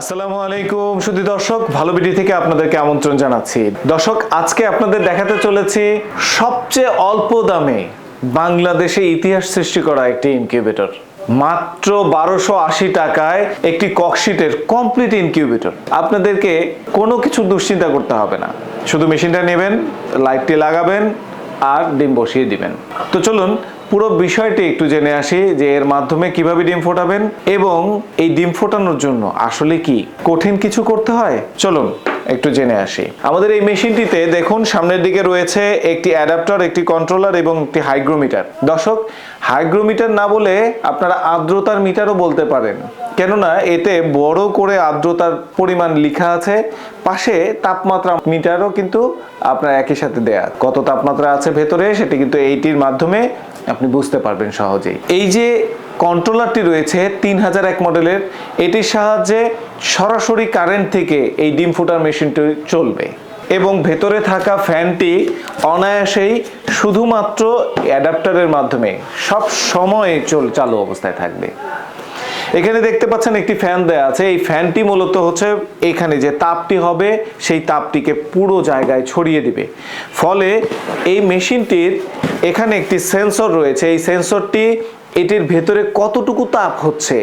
আসসালামু আলাইকুম সুধী দর্শক, ভালো ভিডিও থেকে আপনাদেরকে আমন্ত্রণ জানাচ্ছি। দর্শক, আজকে আপনাদের দেখাতে চলেছি সবচেয়ে অল্প দামে বাংলাদেশে ইতিহাস সৃষ্টি করা একটি ইনকিউবেটর। মাত্র বারোশো আশি টাকায় একটি ককশিটের কমপ্লিট ইনকিউবেটর। আপনাদেরকে কোনো কিছু দুশ্চিন্তা করতে হবে না। শুধু মেশিনটা নেবেন, লাইটটি লাগাবেন আর ডিম বসিয়ে দিবেন। তো চলুন পুরো বিষয়টি একটু জেনে আসি যে এর মাধ্যমে কীভাবে ডিম ফোটাবেন এবং এই ডিম ফোটানোর জন্য আসলে কি কঠিন কিছু করতে হয়? চলুন একটু জেনে আসি। আমাদের এই মেশিনটিতে দেখুন, সামনের দিকে রয়েছে একটি অ্যাডাপ্টার, একটি কন্ট্রোলার এবং একটি হাইগ্রোমিটার। দর্শক হাইগ্রোমিটার না বলে আপনারা আর্দ্রতার মিটারও বলতে পারেন। কেননা এতে বড় করে আর্দ্রতার পরিমাণ লেখা আছে, পাশে তাপমাত্রা মিটারও কিন্তু আপনার একই সাথে দেয়া। কত তাপমাত্রা আছে ভেতরে সেটি কিন্তু এইটির মাধ্যমে আপনি বুঝতে পারবেন সহজেই। এই যে কন্ট্রোলারটি রয়েছে তিন হাজার এক মডেলের, এটির সাহায্যে সরাসরি কারেন্ট থেকে এই ডিম ফুটার মেশিনটি চলবে। এবং ভেতরে থাকা ফ্যানটি অনায়াসেই শুধুমাত্র অ্যাডাপ্টারের মাধ্যমে সব সময় চল চালু অবস্থায় থাকবে। এখানে দেখতে পাচ্ছেন একটি ফ্যান দেয়া আছে। এই ফ্যানটি মূলত হচ্ছে এখানে যে তাপটি হবে, সেই তাপটিকে পুরো জায়গায় ছড়িয়ে দিবে। ফলে এই মেশিনটির এখানে একটি সেন্সর রয়েছে। এই সেন্সরটি এটির ভেতরে কতটুকু তাপ হচ্ছে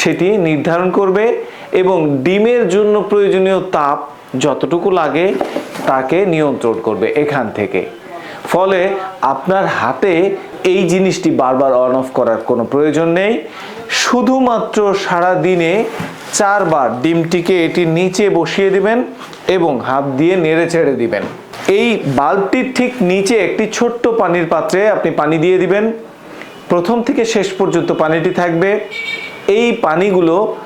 সেটি নির্ধারণ করবে এবং ডিমের জন্য প্রয়োজনীয় তাপ যতটুকু লাগে তাকে নিয়ন্ত্রণ করবে এখান থেকে। ফলে আপনার হাতে এই জিনিসটি বারবার অন অফ করার কোনো প্রয়োজন নেই। শুধুমাত্র সারা দিনে চারবার ডিমটিকে এটি নিচে বসিয়ে দিবেন এবং হাত দিয়ে নেড়ে ছেড়ে দিবেন। এই বাল্বটির ঠিক নিচে একটি ছোট্ট পানির পাত্রে আপনি পানি দিয়ে দিবেন। প্রথম থেকে শেষ পর্যন্ত পানিটি থাকবে। এই পানিগুলো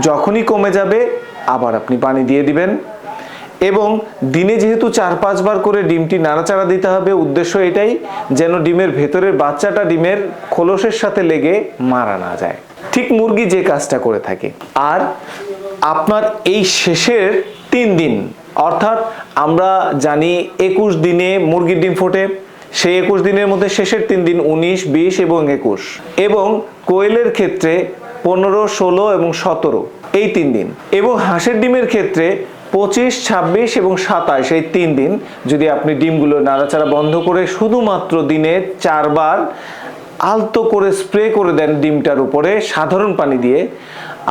যখনই কমে যাবে, আবার আপনি পানি দিয়ে দিবেন। এবং দিনে যেহেতু চার পাঁচবার করে ডিমটি নাড়াচাড়া দিতে হবে, উদ্দেশ্য এটাই যেন ডিমের ভেতরের বাচ্চাটা ডিমের খোলসের সাথে লেগে মারা না যায়। ঠিক মুরগি যে কাজটা করে থাকে। আর আপনার এই শেষের তিন দিন, অর্থাৎ আমরা জানি একুশ দিনে মুরগির ডিম ফোটে, সেই একুশ দিনের মধ্যে শেষের তিন দিন উনিশ, বিশ এবং একুশ। এবং কোয়েলের ক্ষেত্রে পনেরো, ষোলো এবং সতেরো, এই তিন দিন। এবং হাঁসের ডিমের ক্ষেত্রে পঁচিশ, ছাব্বিশ এবং সাতাশ এই তিন দিন যদি আপনি ডিমগুলো নাড়াচাড়া বন্ধ করে শুধুমাত্র দিনে চারবার আলতো করে স্প্রে করে দেন ডিমটার উপরে সাধারণ পানি দিয়ে,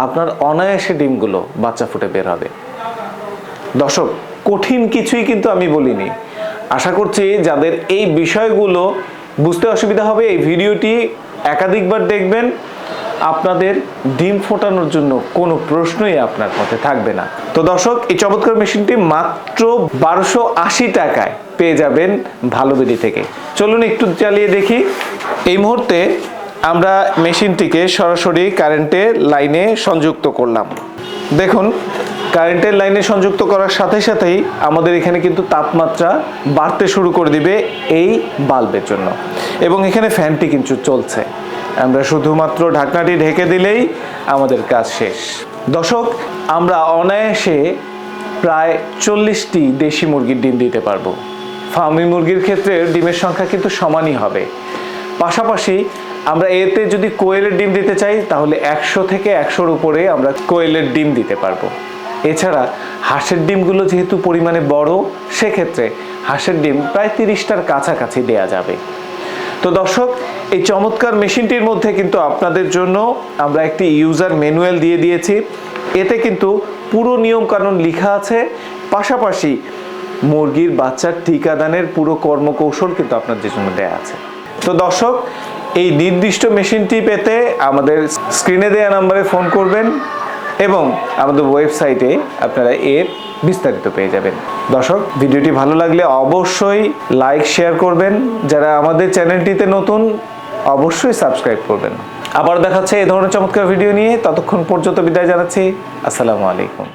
আপনার অনায়াসে ডিমগুলো বাচ্চা ফুটে বের হবে। দর্শক, কঠিন কিছুই কিন্তু আমি বলিনি। আশা করছি যাদের এই বিষয়গুলো বুঝতে অসুবিধা হবে, এই ভিডিওটি একাধিকবার দেখবেন। আপনাদের ডিম ফোটানোর জন্য কোনো প্রশ্নই আপনার মধ্যে থাকবে না। তো দর্শক, এই চমৎকার মেশিনটি মাত্র বারোশো আশি টাকায় পেয়ে যাবেন ভালো বিডি থেকে। চলুন একটু চালিয়ে দেখি। এই মুহূর্তে আমরা মেশিনটিকে সরাসরি কারেন্টের লাইনে সংযুক্ত করলাম। দেখুন, কারেন্টের লাইনে সংযুক্ত করার সাথে সাথেই আমাদের এখানে কিন্তু তাপমাত্রা বাড়তে শুরু করে দিবে এই বাল্বের জন্য। এবং এখানে ফ্যানটি কিন্তু চলছে। আমরা শুধুমাত্র ঢাকনাটি ঢেকে দিলেই আমাদের কাজ শেষ। দর্শক, আমরা অনায়াসে প্রায় চল্লিশটি দেশি মুরগির ডিম দিতে পারব। ফার্মি মুরগির ক্ষেত্রে ডিমের সংখ্যা কিন্তু সমানই হবে। পাশাপাশি আমরা এতে যদি কোয়েলের ডিম দিতে চাই, তাহলে একশো থেকে একশোর উপরে আমরা কোয়েলের ডিম দিতে পারব। এছাড়া হাঁসের ডিমগুলো যেহেতু পরিমাণে বড়, সেক্ষেত্রে হাঁসের ডিম প্রায় তিরিশটার কাছাকাছি দেয়া যাবে। তো দর্শক এই চমৎকার মেশিনটির মধ্যে কিন্তু আপনাদের জন্য আমরা একটি ইউজার ম্যানুয়াল দিয়ে দিয়েছি। এতে কিন্তু পুরো নিয়মকানুন লেখা আছে। পাশাপাশি মুরগির বাচ্চার টিকাদানের পুরো কর্মকৌশল কিন্তু আপনাদের জন্য দেয়া আছে। তো দর্শক, এই নির্দিষ্ট মেশিনটি পেতে আমাদের স্ক্রিনে দেওয়া নাম্বারে ফোন করবেন এবং আমাদের ওয়েবসাইটে আপনারা এর বিস্তারিত পেয়ে যাবেন। দর্শক, ভিডিওটি ভালো লাগলে অবশ্যই লাইক শেয়ার করবেন। যারা আমাদের চ্যানেলটিতে নতুন অবশ্যই সাবস্ক্রাইব করবেন। আবার দেখাচ্ছে এই ধরনের চমৎকার ভিডিও নিয়ে। ততক্ষণ পর্যন্ত বিদায় জানাচ্ছি। আসসালামু আলাইকুম।